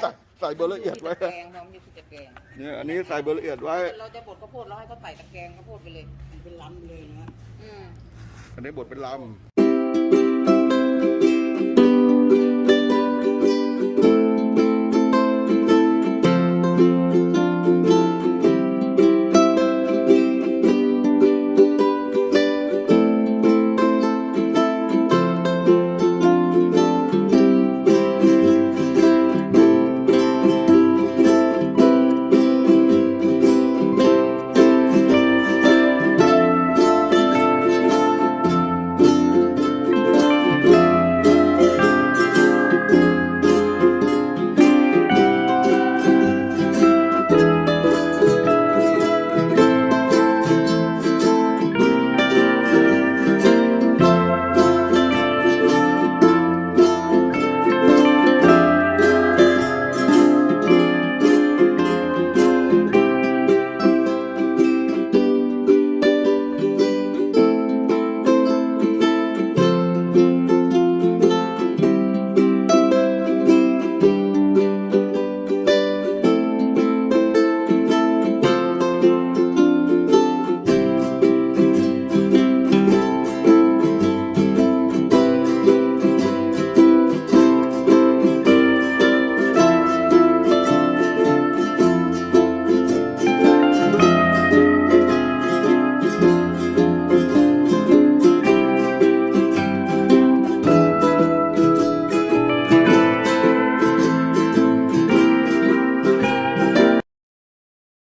ใส่ใส่เบอร์ละเอียดไว้ตะแกรงเรามีตะแกรงเนี่ยอันนี้ใส่เบอร์ละเอียดไว้ เราจะบดข้าวโพดเราให้เขาใส่ตะแกรงข้าวโพดไปเลย เป็นลำเลยนะอืมอันนี้บดเป็นลำ